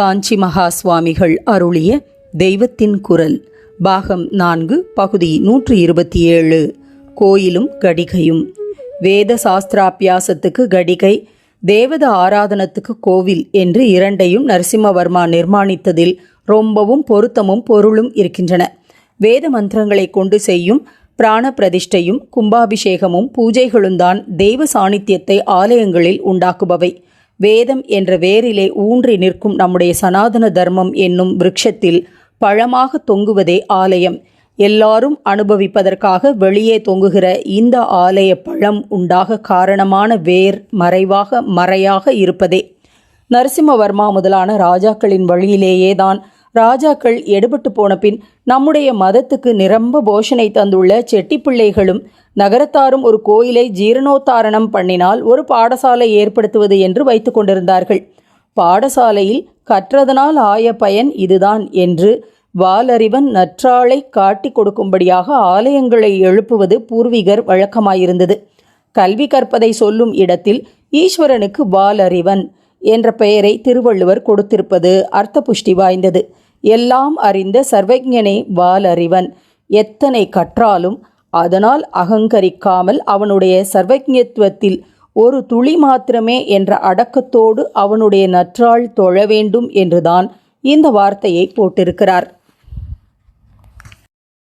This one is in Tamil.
காஞ்சி மகா சுவாமிகள் அருளிய தெய்வத்தின் குரல் பாகம் நான்கு பகுதி நூற்றி இருபத்தி ஏழு கோயிலும் கடிகையும். வேத சாஸ்திராபியாசத்துக்கு கடிகை தேவத ஆராதனத்துக்கு கோவில் என்று இரண்டையும் நரசிம்மவர்மா நிர்மாணித்ததில் ரொம்பவும் பொருத்தமும் பொருளும் இருக்கின்றன. வேத மந்திரங்களை கொண்டு செய்யும் பிராண பிரதிஷ்டையும் கும்பாபிஷேகமும் பூஜைகளும்தான் தெய்வ சாநித்தியத்தை ஆலயங்களில் உண்டாக்குபவை. வேதம் என்ற வேரிலே ஊன்றி நிற்கும் நம்முடைய சனாதன தர்மம் என்னும் விருட்சத்தில் பழமாக தொங்குவதே ஆலயம். எல்லாரும் அனுபவிப்பதற்காக வெளியே தொங்குகிற இந்த ஆலய பழம் உண்டாக காரணமான வேர் மறைவாக மறையாக இருப்பதே. நரசிம்மவர்மா முதலான ராஜாக்களின் வழியிலேயே தான் ராஜாக்கள் எடுபட்டு போன பின் நம்முடைய மதத்துக்கு நிரம்ப போஷனை தந்துள்ள செட்டிப்பிள்ளைகளும் நகரத்தாரும் ஒரு கோயிலை ஜீரணோத்தாரணம் பண்ணினால் ஒரு பாடசாலை ஏற்படுத்துவது என்று வைத்து கொண்டிருந்தார்கள். பாடசாலையில் கற்றதனால் ஆய பயன் இதுதான் என்று வாலறிவன் நற்றாளை காட்டிக் கொடுக்கும்படியாக ஆலயங்களை எழுப்புவது பூர்வீகர் வழக்கமாயிருந்தது. கல்வி கற்பதை சொல்லும் இடத்தில் ஈஸ்வரனுக்கு வாலறிவன் என்ற பெயரை திருவள்ளுவர் கொடுத்திருப்பது அர்த்த புஷ்டி வாய்ந்தது. எல்லாம் அறிந்த சர்வஜனே வாலறிவன். எத்தனை கற்றாலும் அதனால் அகங்கரிக்காமல் அவனுடைய சர்வஜத்துவத்தில் ஒரு துளி மாத்திரமே என்ற அடக்கத்தோடு அவனுடைய நற்றாள் தொழ வேண்டும் என்றுதான் இந்த வார்த்தையை போட்டிருக்கிறார்.